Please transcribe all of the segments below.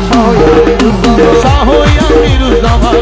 মিরুজ্জামান শাহয়া মিরুজ্জামান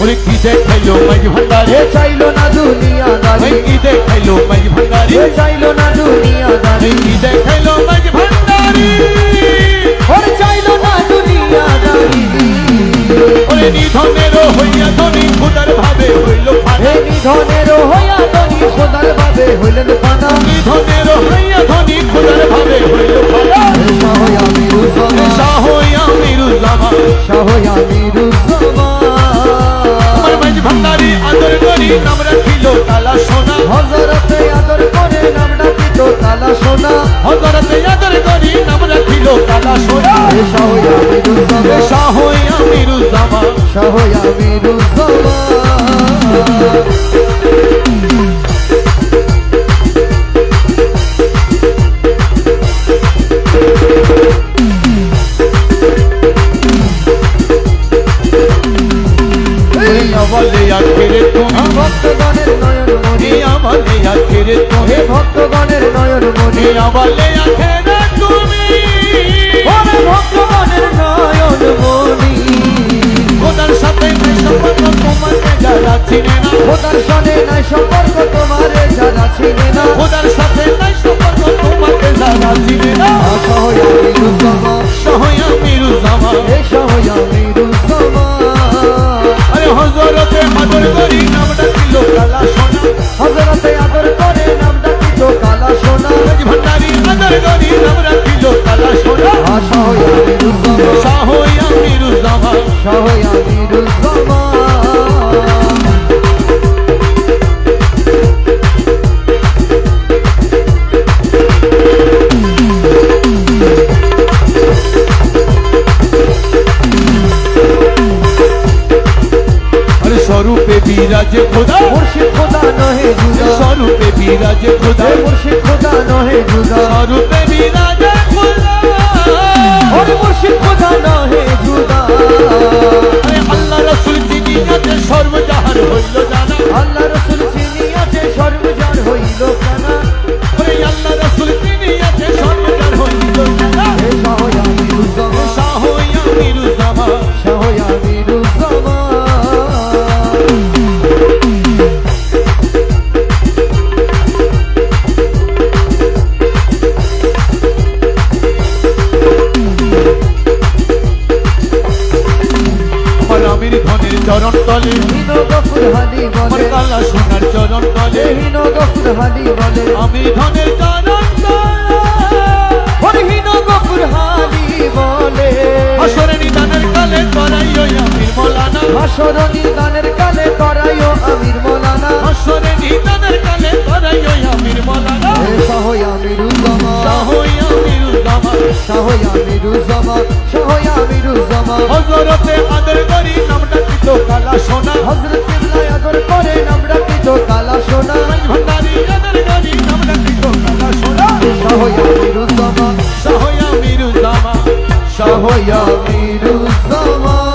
ওরে কি দেখাইলো মাঝ ভান্ডারি? চাইলো না দুনিয়া দারি কি দেখাইলো মাঝ ভান্ডারি? চাইলো না দুনিয়া দারি কি দেখাইলো মাঝ ভান্ডারি? ওর চাইলো না দুনিয়া দারি ওরে নিধনের হইয়া ধনী খুদার ভাবে হইল ফানা নিধনের হইয়া ধনী খোদার ভাবে হইলেন পানা নিধনের হইয়া ধনী খুদার ভাবে হইল ফানা হে শাহয়া মিরুজ্জামান শাহয়া মিরুজ্জামান হজরতে আদর করে নাম ডাকিত কালা সোনা। হজরতে আদর করি নাম সোনা। আমালে আখেরে তুমি ভক্তগণের নয়ন এই আখেরে তুমি। ভক্তগণের নয়ন মনি। আমালে আখেরে তুমি। ওরে ভক্তগণের নয়ন মনি। খোদার সাথে নাই সম্পর্ক তোমার যারা চিনে না। খোদার সাথে নাই সম্পর্ক তোমার যারা চিনে না। খোদার সাথে নাই সম্পর্ক তোমার যারা চিনে না। বিরাজে খোদা। মুর্শিদ খোদা নহে জুদা স্বরূপে বিরাজে খোদা। মুর্শিদ খোদা নহে জুদা স্বরূপে বিরাজে চরণ তলে হিন গফুর হালি বলে। কালা সোনার চরণ তলে হিন গফুর হালি বলে। আমি ধনের চরণ তলে হিন গফুর হালি বলে। আসরে নিদানের কালে করাইও আমির মৌলানা। হাসরণী গানের কালে করাইও আমির মৌলানা। আসরে নিদানের কালে করাইও আমির মৌলানা। হে শাহয়া মিরুজ্জামান শাহয়া মিরুজ্জামান শাহয়া মিরুজ্জামান শাহয়া মিরুজ্জামান হজরতে আদর করি নামটা কিতো কালা সোনা। হজরত কিবলায় আদর করেন আমরা ডাকিত কালা সোনা ভণ্ডারি আদর করি আমরা কিতো কালা সোনা। শাহয়া মিরুজ্জামান। শাহয়া মিরুজ্জামান। শাহয়া মিরুজ্জামান।